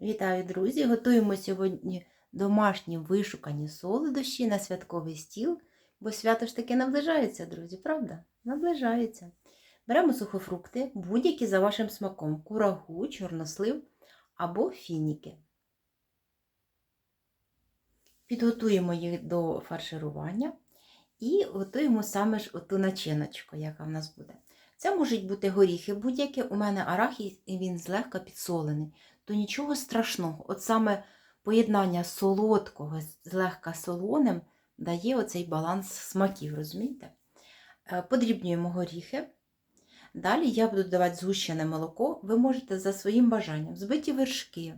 Вітаю, друзі! Готуємо сьогодні домашні вишукані солодощі на святковий стіл, бо свято ж таки наближається, друзі, правда? Наближається. Беремо сухофрукти, будь-які за вашим смаком: курагу, чорнослив або фініки. Підготуємо їх до фарширування і готуємо саме ж оту начиночку, яка в нас буде. Це можуть бути горіхи будь-які. У мене арахіс, і він злегка підсолений то нічого страшного. От саме поєднання солодкого з злегка солоним дає оцей баланс смаків, розумієте? Е, Подрібнюємо горіхи. Далі я буду давати згущене молоко. Ви можете за своїм бажанням збиті вершки,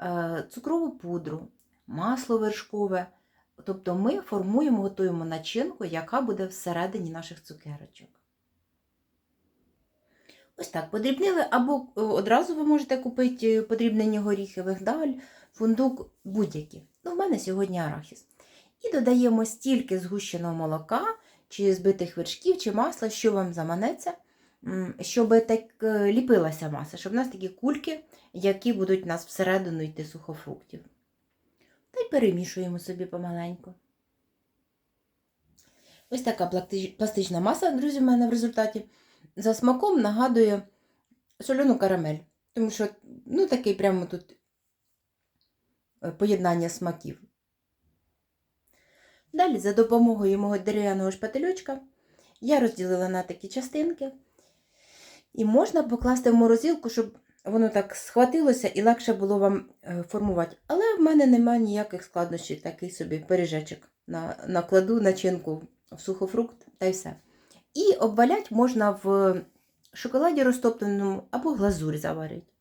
е, цукрову пудру, масло вершкове. Тобто ми формуємо, готуємо начинку, яка буде всередині наших цукерочок. Ось так подрібнили, або е, одразу ви можете купити подрібнені горіхи, вигдаль, фундук, будь-які. Ну, в мене сьогодні арахіс. І додаємо стільки згущеного молока, чи збитих вершків, чи масла, що вам заманеться, щоб так е, ліпилася маса, щоб у нас такі кульки, які будуть у нас всередину йти сухофруктів. Та й перемішуємо собі помаленьку. Ось така пластична маса, друзі, в мене в результаті за смаком нагадує соляну карамель. Тому що, ну, такий прямо тут е, поєднання смаків. Далі, за допомогою мого дерев'яного шпательочка, я розділила на такі частинки. І можна покласти в морозилку, щоб воно так схватилося і легше було вам е, формувати. Але в мене немає ніяких складнощів, такий собі пиріжечок. На, накладу начинку в сухофрукт та й все. І обвалять можна в шоколаді розтопленому або глазурь заварити.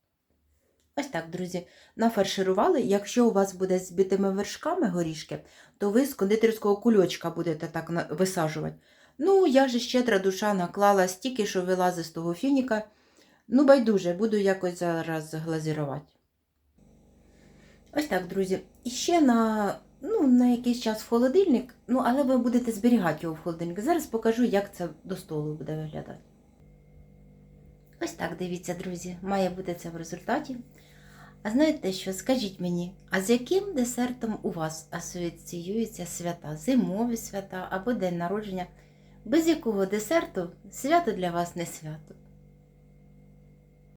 Ось так, друзі, нафарширували. Якщо у вас буде з збитими вершками горішки, то ви з кондитерського кульочка будете так висаджувати. Ну, я ж щедра душа наклала стільки, що вилазить з того фініка. Ну, байдуже, буду якось зараз глазірувати. Ось так, друзі. І ще на, ну, на якийсь час в холодильник, ну, але ви будете зберігати його в холодильник. Зараз покажу, як це до столу буде виглядати. Ось так, дивіться, друзі, має бути це в результаті. А знаєте що, скажіть мені, а з яким десертом у вас асоціюються свята? Зимові свята або день народження? Без якого десерту свято для вас не свято?